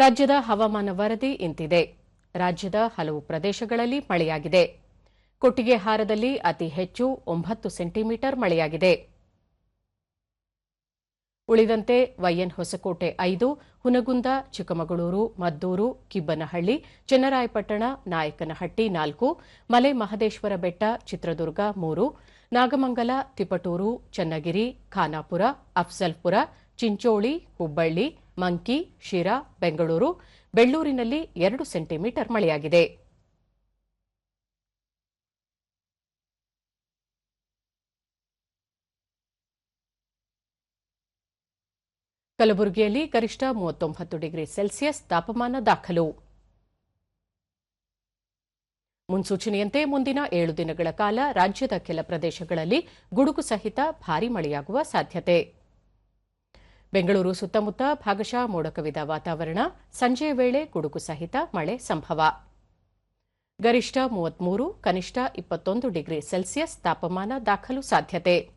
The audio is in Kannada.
ರಾಜ್ಯದ ಹವಾಮಾನ ವರದಿ ಇಂತಿದೆ. ರಾಜ್ಯದ ಹಲವು ಪ್ರದೇಶಗಳಲ್ಲಿ ಮಳೆಯಾಗಿದೆ. ಕೊಟ್ಟಿಗೆಹಾರದಲ್ಲಿ ಅತಿ ಹೆಚ್ಚು ಒಂಬತ್ತು ಸೆಂಟಿಮೀಟರ್ ಮಳೆಯಾಗಿದೆ. ಉಳಿದಂತೆ ವೈಎನ್ ಹೊಸಕೋಟೆ ಐದು, ಹುನಗುಂದ, ಚಿಕ್ಕಮಗಳೂರು, ಮದ್ದೂರು, ಕಿಬ್ಬನಹಳ್ಳಿ, ಚನ್ನರಾಯಪಟ್ಟಣ, ನಾಯಕನಹಟ್ಟಿ ನಾಲ್ಕು, ಮಲೆ ಮಹದೇಶ್ವರ ಬೆಟ್ಟ, ಚಿತ್ರದುರ್ಗ ಮೂರು, ನಾಗಮಂಗಲ, ತಿಪಟೂರು, ಚನ್ನಗಿರಿ, ಖಾನಾಪುರ, ಅಫ್ಜಲ್ಪುರ, ಚಿಂಚೋಳಿ, ಹುಬ್ಬಳ್ಳಿ ಮಂಕಿ, ಶಿರಾ, ಬೆಂಗಳೂರು, ಬೆಳ್ಳೂರಿನಲ್ಲಿ ಎರಡು ಸೆಂಟಿಮೀಟರ್ ಮಳೆಯಾಗಿದೆ. ಕಲಬುರಗಿಯಲ್ಲಿ ಗರಿಷ್ಠ ಮೂವತ್ತೊಂಬತ್ತು ಡಿಗ್ರಿ ಸೆಲ್ಸಿಯಸ್ ತಾಪಮಾನ ದಾಖಲು. ಮುನ್ಸೂಚನೆಯಂತೆ ಮುಂದಿನ ಏಳು ದಿನಗಳ ಕಾಲ ರಾಜ್ಯದ ಕೆಲ ಪ್ರದೇಶಗಳಲ್ಲಿ ಗುಡುಗು ಸಹಿತ ಭಾರೀ ಮಳೆಯಾಗುವ ಸಾಧ್ಯತೆ. ಬೆಂಗಳೂರು ಸುತ್ತಮುತ್ತ ಭಾಗಶಃ ಮೋಡಕವಿದ ವಾತಾವರಣ. ಸಂಜೆ ವೇಳೆ ಗುಡುಗು ಸಹಿತ ಮಳೆ ಸಂಭವ. ಗರಿಷ್ಠ ಮೂವತ್ಮೂರು, ಕನಿಷ್ಠ ಇಪ್ಪತ್ತೊಂದು ಡಿಗ್ರಿ ಸೆಲ್ಸಿಯಸ್ ತಾಪಮಾನ ದಾಖಲು ಸಾಧ್ಯತೆ.